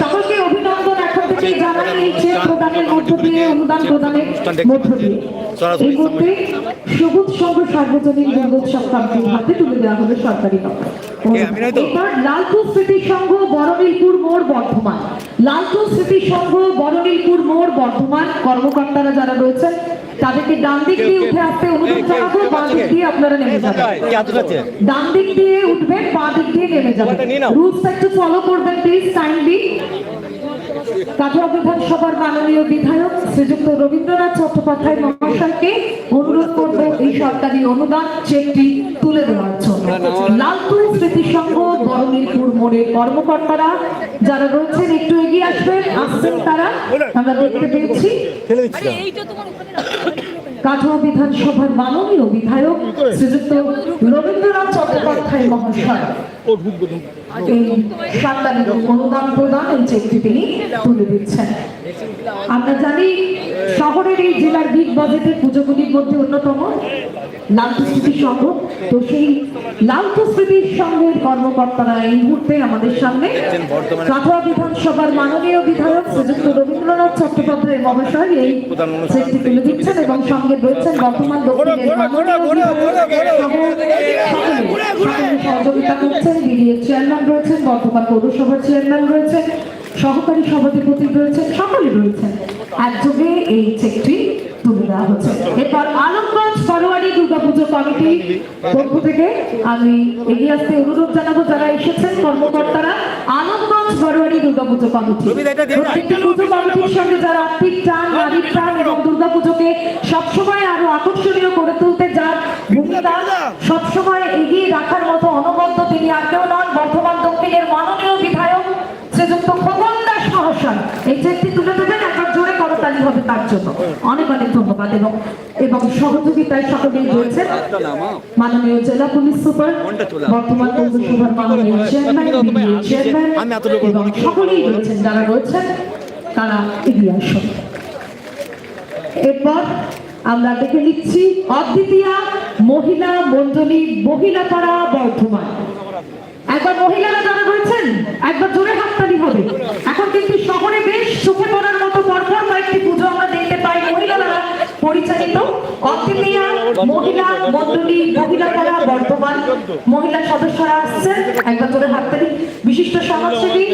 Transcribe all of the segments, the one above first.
সকলকে অভিনন্দন এখন থেকে জানাই এই চেক প্রদানের মধ্য দিয়ে অনুদান প্রদানের মধ্য দিয়ে। এই মুহূর্তে সবুজ সংঘ সার্বজনীন দুর্গোৎসব কমিটির হাতে তুলে দেওয়া হবে সরকারি এবার লালপুর স্মৃতি সংঘ বড়নীলপুর মোড় বর্ধমান। লালপুর স্মৃতি সংঘ বড়নীলপুর মোড় বর্ধমান। কর্মকর্তারা যারা রয়েছেন তাদেরকে ডান দিক দিয়ে উঠে আসতে অনুরোধ জানাব বাঁ দিক দিয়ে আপনারা নেমে যাবেন। ডান দিক দিয়ে উঠবেন বাঁ দিক দিয়ে নেমে যাবেন। রুলস একটু ফলো করবেন প্লিজ কাইন্ডলি কাটোয়া বিধানসভার মাননীয় বিধায়ক শ্রীযুক্ত রবীন্দ্রনাথ চট্টোপাধ্যায় মহাশয়কে অনুরোধ করব এই সরকারি অনুদান চেকটি তুলে দেওয়ার জন্য। লালপুর স্মৃতি সংঘ বরণীরপুর মোড়ের কর্মকর্তারা যারা রয়েছেন, একটু এগিয়ে আসবেন, আসছেন তারা, আমরা দেখতে পেয়েছি। কাটোয়া বিধানসভার মাননীয় বিধায়ক শ্রীযুক্ত রবীন্দ্রনাথ চট্টোপাধ্যায় মহাশয় এই সরকারের অনুদান প্রদান এই চেকটি তিনি তুলে দিচ্ছেন আমরা জানি শহরের এই জেলার বিগ বাজেটের পুজোগুলির মধ্যে অন্যতম লালটু সংঘ তো সেই লালটু সংঘের কর্মকর্তারা এই মুহূর্তে আমাদের সামনে কাটোয়া বিধানসভার মাননীয় বিধায়ক শ্রীযুক্ত রবীন্দ্রনাথ চট্টোপাধ্যায় মহাশয় এই চেকটি তুলে দিচ্ছেন এবং সঙ্গে রয়েছেন বর্তমান দক্ষিণের সহযোগিতা করছেন বিডিএর চেয়ারম্যান রয়েছেন বর্তমান পৌরসভার চেয়ারম্যান রয়েছেন সহকারী সভাধিপতি রয়েছেন সকলে রয়েছেন। একযোগে এই চেকটি তুলে দেওয়া হচ্ছে। এরপর আলমগঞ্জ দুর্গাপুজো কমিটি পক্ষ থেকে আমি এগিয়ে আসতে অনুরোধ জানাব যারা এসেছেন কর্মকর্তারা আলমগঞ্জ ফরোয়ারি দুর্গাপুজো কমিটি। প্রত্যেকটি পুজো কমিটির সঙ্গে যারা আর্থিক টান নারীর টান এবং দুর্গাপুজোকে সবসময় জন্য। অনেক অনেক ধন্যবাদ এবং এবং সহযোগিতায় সকলেই রয়েছে মাননীয় জেলা পুলিশ সুপার, বর্তমান পৌরসভার মাননীয় চেয়ারম্যান এবং সকলেই রয়েছেন যারা রয়েছেন, তারা এগিয়ে আসুন। এরপর আমরা দেখে নিচ্ছি অদ্বিতীয়া মহিলা মন্ডলী মহিলাপাড়া বর্ধমান একবার মহিলারা যারা রয়েছেন একবার জোরে হাততালি হবে এখন কিন্তু শহরে বেশ চোখে পড়ার মতো পরপর কয়েকটি পুজো আমরা দেখতে পাই মহিলারা পরিচালিত অদ্বিতীয়া মহিলা মন্ডলী বর্ধমান মহিলা সদস্যরা আসছেন। একবার জোরে হাততালি বিশিষ্ট সমাজসেবী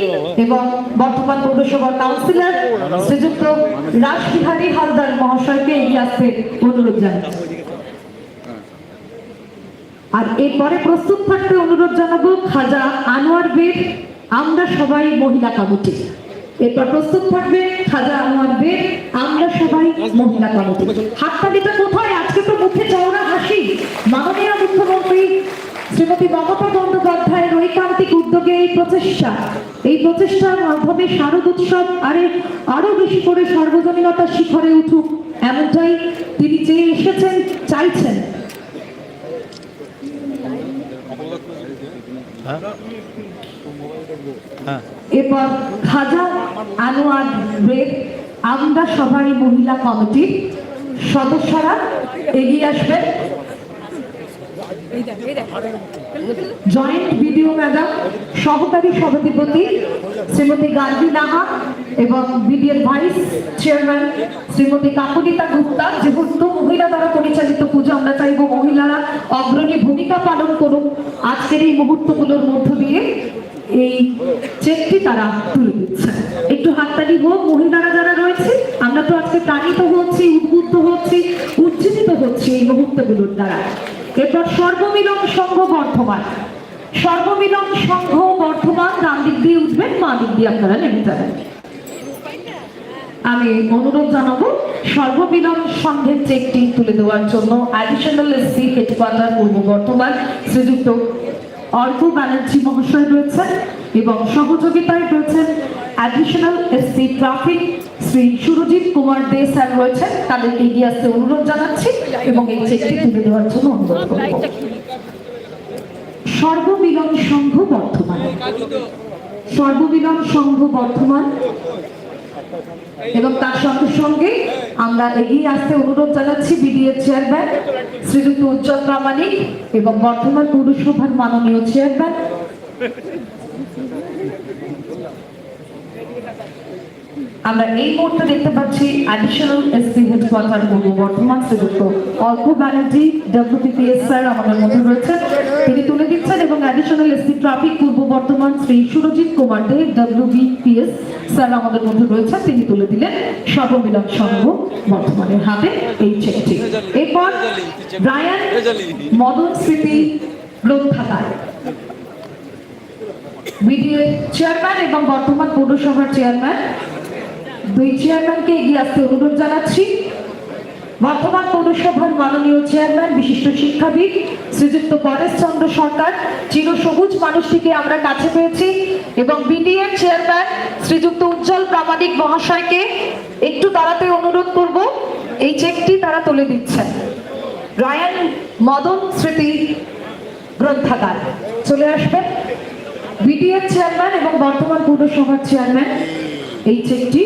এবং বর্তমান পৌরসভার কাউন্সিলর শ্রীযুক্ত রাসবিহারী হালদার মহাশয়কে এগিয়ে আসতে অনুরোধ জানাচ্ছি আর এরপরে প্রস্তুত থাকতে অনুরোধ জানাব খাজা আনোয়ার বেগ আমরা সবাই মহিলা কমিটি। এরপর প্রস্তুত থাকবে খাজা আনোয়ার বেগ আমরা সবাই মহিলা কমিটি। হাততালিটা কোথায়? আজকে তো মুখে চওড়া হাসি। মাননীয় মুখ্যমন্ত্রী শ্রীমতী মমতা বন্দ্যোপাধ্যায়ের ঐকান্তিক উদ্যোগে এই প্রচেষ্টা। এই প্রচেষ্টার মাধ্যমে শারদ উৎসব আরে আরও বেশি করে সর্বজনীনতার শিখরে উঠুক এমনটাই তিনি চেয়ে এসেছেন, চাইছেন। এরপর খাজা আনোয়ার বেগ আমরা সবাই মহিলা কমিটির সদস্যরা এগিয়ে আসবেন। জয়েন্ট ভিডিও ম্যাডাম সহকারী সভাধিপতি শ্রীমতী গান্ধী নাহা এবং বিডিএর ভাইস চেয়ারম্যান শ্রীমতী কাকুলিতা গুপ্তা, যেহেতু মহিলা দ্বারা পরিচালিত পুজো, আমরা চাইব মহিলারা অগ্রণী ভূমিকা পালন করুক। আজকের এই মুহূর্তগুলোর মধ্য দিয়ে এই চেকটি তারা তুলে দিচ্ছে একটু হাততালি হোক, মহিলারা যারা রয়েছে, আমরা তো আজকে প্রাণিত হচ্ছি, উদ্বুদ্ধ হচ্ছি, উজ্জীবিত হচ্ছি এই মুহূর্তগুলোর দ্বারা। এরপর সর্বমিলন সংঘ বর্ধমান। সর্বমিলন সংঘ বর্ধমান, ডান দিক দিয়ে উঠবেন মা দিক দিয়ে আপনারা নেমে যাবেন। আমি অনুরোধ জানাব, সর্বমিলন সংঘের চেকটি তুলে দেওয়ার জন্য অ্যাডিশনাল এসসি হেডকোয়ার্টার পূর্ব বর্ধমান শ্রীযুক্ত অর্ক ব্যানার্জি মহাশয় রয়েছেন এবং সহযোগিতায় রয়েছেন additional SC traffic Shri Surajit Kumar De sir রয়েছেন। তাদেরকে এগিয়ে আসতে অনুরোধ জানাচ্ছি এবং এই চেকটি তুলে দেওয়ার জন্য অনুরোধ করব। সর্বমিলন সংঘ বর্ধমান। সর্বমিলন সংঘ বর্ধমান। এবং তার সঙ্গে সঙ্গে আমরা এগিয়ে আসতে অনুরোধ জানাচ্ছি বিডিএ চেয়ারম্যান শ্রীযুক্ত উজ্জ্বল প্রামাণিক এবং বর্ধমান পৌরসভার মাননীয় চেয়ারম্যান। আমরা এই মুহূর্তে দেখতে পাচ্ছি অ্যাডিশনাল এসপি হেডকোয়ার্টার পূর্ব বর্ধমান শ্রীযুক্ত অল্প ব্যানার্জি ডব্লিউপিপিএস স্যার আমাদের মধ্যে রয়েছেন। তিনি তুলে দিচ্ছেন এবং additional SP traffic Purba Bardhaman Shri Surajit Kumar De WBPS sir আমাদের মধ্যে রয়েছেন। তিনি তুলে দিলেন সর্বমিলন সংঘ বর্ধমানের হাতে এই চেকটি এরপর ব্রায়ান মদন স্মৃতি গ্রন্থাগার। বিডিএ চেয়ারম্যান এবং বর্তমান পৌরসভার চেয়ারম্যান দুই চেয়ারম্যানকে এগিয়ে আসতে অনুরোধ জানাচ্ছি। বর্তমান পৌরসভার মাননীয় চেয়ারম্যান বিশিষ্ট শিক্ষাবিদ শ্রীযুক্ত গণেশ চন্দ্র সরকার চিরসবুজ মানুষটিকে আমরা কাছে পেয়েছি এবং বিডিএর চেয়ারম্যান শ্রীযুক্ত উজ্জ্বল প্রামাণিক মহাশয়কে একটু দাঁড়াতে অনুরোধ করব। এই চেকটি তারা তুলে দিচ্ছেন। রায়ান মদন স্মৃতি গ্রন্থাগার। চলে আসবেন। বিডিএর চেয়ারম্যান এবং বর্তমান পৌরসভার চেয়ারম্যান এই চেকটি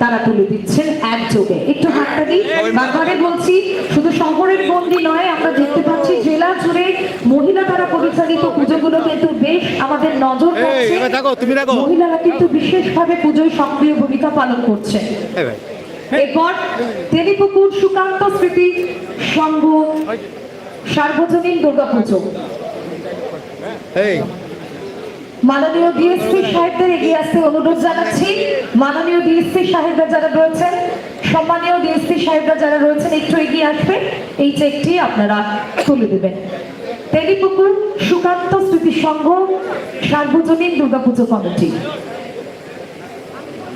তারা তুলে দিচ্ছেন একযোগে একটু হাতটা দিই। বারবারে বলছি শুধু শহরের বন্দি নয় আমরা দেখতে পাচ্ছি জেলা জুড়ে মহিলা দ্বারা পরিচালিত পুজোগুলো কিন্তু বেশ আমাদের নজর। মহিলারা কিন্তু বিশেষভাবে পুজোয় সক্রিয় ভূমিকা পালন করছে। এরপর তেলিপুকুর সুকান্ত স্মৃতি সংঘ সার্বজনীন দুর্গাপুজো। এই। মাননীয় ডিএসপি সাহেবদের এগিয়ে আসতে অনুরোধ জানাচ্ছি। মাননীয় ডিএসপি সাহেবরা যারা রয়েছেন সম্মানীয় ডিএসপি সাহেবরা যারা রয়েছেন একটু এগিয়ে আসবে। এই চেকটি আপনারা তুলে দেবেন। তেলিপুকুর সুকান্ত স্মৃতি সংঘ সার্বজনীন দুর্গাপুজো কমিটি।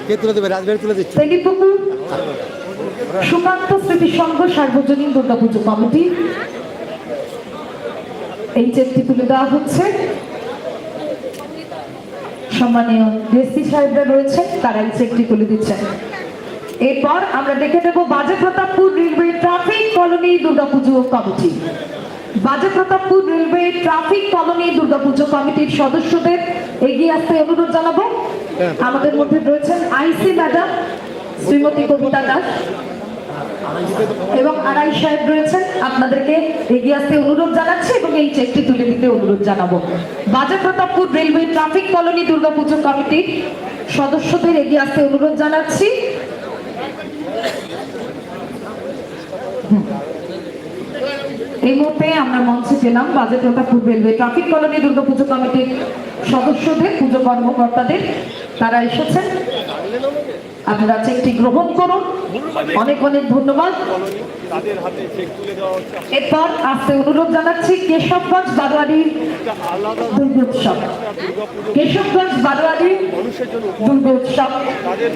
কে তুলে দেবে? রাজবাড়ি তুলে দিচ্ছে। তেলিপুকুর সুকান্ত স্মৃতি সংঘ সার্বজনীন দুর্গাপুজো কমিটি। এই চেকটি তুলে দেওয়া হচ্ছে। সম্মানীয় ডিএসপি সাহেবরা রয়েছেন তারা এই চেকটি তুলে দিচ্ছেন। এরপর আমরা দেখে নেব Baje Pratappur railway traffic colony Durga Puja committee. Baje Pratappur railway traffic colony Durga Puja কমিটির সদস্যদের এগিয়ে আসতে অনুরোধ জানাব। আমাদের মধ্যে রয়েছেন আইসি ম্যাডাম শ্রীমতী কবিতা দাস এবং আড়াই সাহেব রয়েছেন। আপনাদেরকে এগিয়ে আসতে অনুরোধ জানাচ্ছি এবং এই চেকটি তুলে দিতে অনুরোধ জানাব। বাজার Pratappur railway traffic colony Durga Puja কমিটির সদস্যদের এগিয়ে আসতে অনুরোধ জানাচ্ছি। এই মুহূর্তে আমরা মঞ্চে পেলাম budget Pratappur railway traffic colony Durga Puja কমিটির সদস্যদের, পুজো কর্মকর্তাদের। তারা এসেছেন। আপনারা চেকটি গ্রহণ করুন। অনেক অনেক ধন্যবাদ। এরপর আসতে অনুরোধ জানাচ্ছি কেশবগঞ্জ বারোয়ারির দুর্গোৎসব কেশবগঞ্জ বারোয়ারি দুর্গোৎসব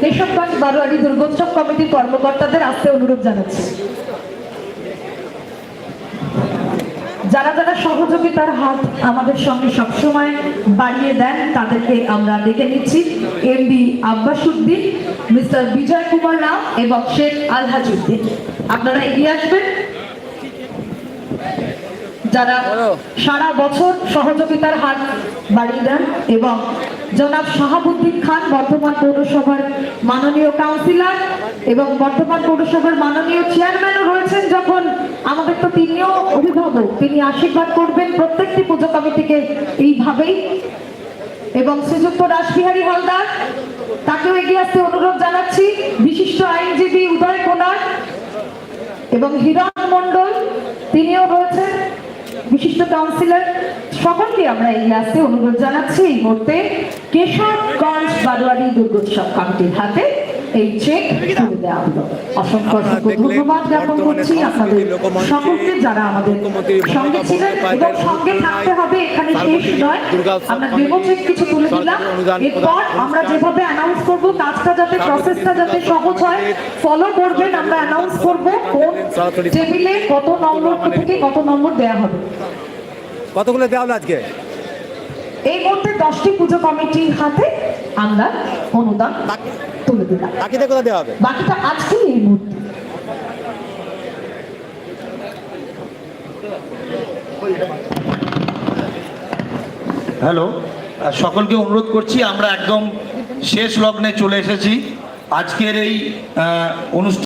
কেশবগঞ্জ বারোয়ারি দুর্গোৎসব কমিটির কর্মকর্তাদের আসতে অনুরোধ জানাচ্ছি। যারা যারা সহযোগিতার হাত আমাদের সঙ্গে সবসময় বাড়িয়ে দেন তাদেরকে আমরা ডেকে নিচ্ছি। এমডি আব্বাসুদ্দিন মিস্টার বিজয় কুমার রাও এবং শেখ আলহাজুদ্দিন আপনারা এগিয়ে আসবেন। যারা সারা বছর সহযোগিতার হাত বাড়িয়ে দেন এবং জনাব শাহাবুদ্দিন খান বর্তমান পৌরসভার মাননীয় কাউন্সিলর এবং বর্তমান পৌরসভার মাননীয় চেয়ারম্যানও রয়েছেন যখন আমাদের তো তিনিও তিনি আশীর্বাদ করবেন প্রত্যেকটি পুজো কমিটিকে এইভাবেই। এবং শ্রীযুক্ত রাসবিহারী হালদার, তাকেও এগিয়ে আসতে অনুরোধ জানাচ্ছি। বিশিষ্ট আইনজীবী উদয় কোনার এবং হিরণ মন্ডল তিনিও রয়েছেন। বিশিষ্ট কাউন্সিলর, সকলকে আমরা এগিয়ে আসতে অনুরোধ জানাচ্ছি এই মুহূর্তে। কেশবগঞ্জ বারোয়ারি দুর্গোৎসব কমিটির হাতে। এই চেক তুলে দেওয়া হলো। অসংখ্য অসংখ্য ধন্যবাদ জ্ঞাপন করছি। আপনাদের সকলকে যারা আমাদের সঙ্গে ছিলেন এবং সঙ্গে থাকতে হবে এখানে শেষ নয়। আমরা ডেমো চেক কিছু তুলে দিলাম। এরপর আমরা যেভাবে অ্যানাউন্স করব কাজটা যাতে প্রসেসটা যাতে সহজ হয় ফলো করবেন আমরা অ্যানাউন্স করব কোন টেবিলে কত নম্বর থেকে কত নম্বর দেওয়া হবে। কতগুলো দেওয়া হলো আজকে? এই মুহূর্তে দশটি পুজো কমিটির হাতে আমরা অনুদান তুলে দিলাম। বাকিটা কোথায় দেওয়া হবে? বাকিটা আজকেই এই মুহূর্তে। হ্যালো সকলকে অনুরোধ করছি আমরা একদম শেষ লগ্নে চলে এসেছি। আজকের এই অনুষ্ঠান